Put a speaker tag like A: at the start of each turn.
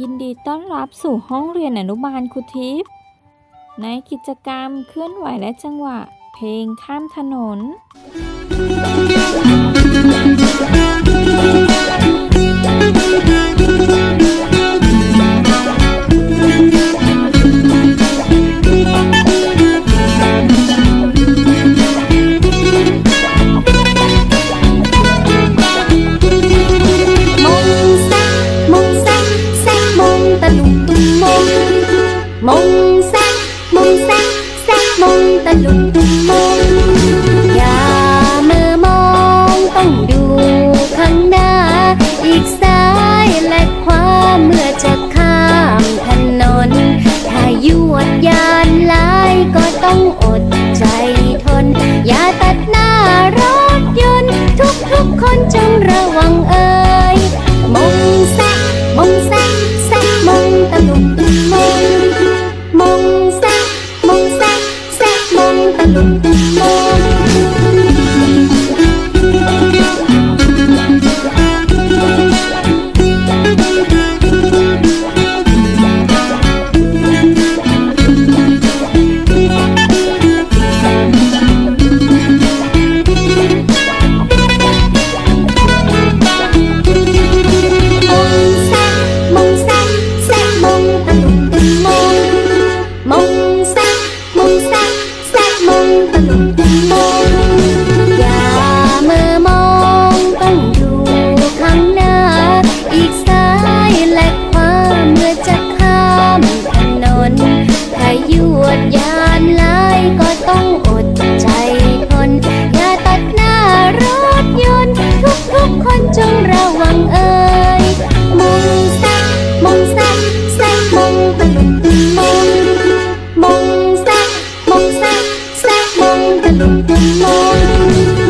A: ยินดีต้อนรับสู่ห้องเรียนอนุบาลครูทิพย์ในกิจกรรมเคลื่อนไหวและจังหวะ เพลงข้ามถนน
B: มงแซกมงแซกแซกมงตะลุมตุมงอย่าเมื่อมองต้องดูข้างหน้า อีกซ้ายและขวาเมื่อจะข้ามถนน ถ้ายวดยานลายก็ต้องอดใจทน อย่าตัดหน้ารถยนต์ ทุกทุกๆคนจงระวังเอ่ย ม ตะลุมตะมอน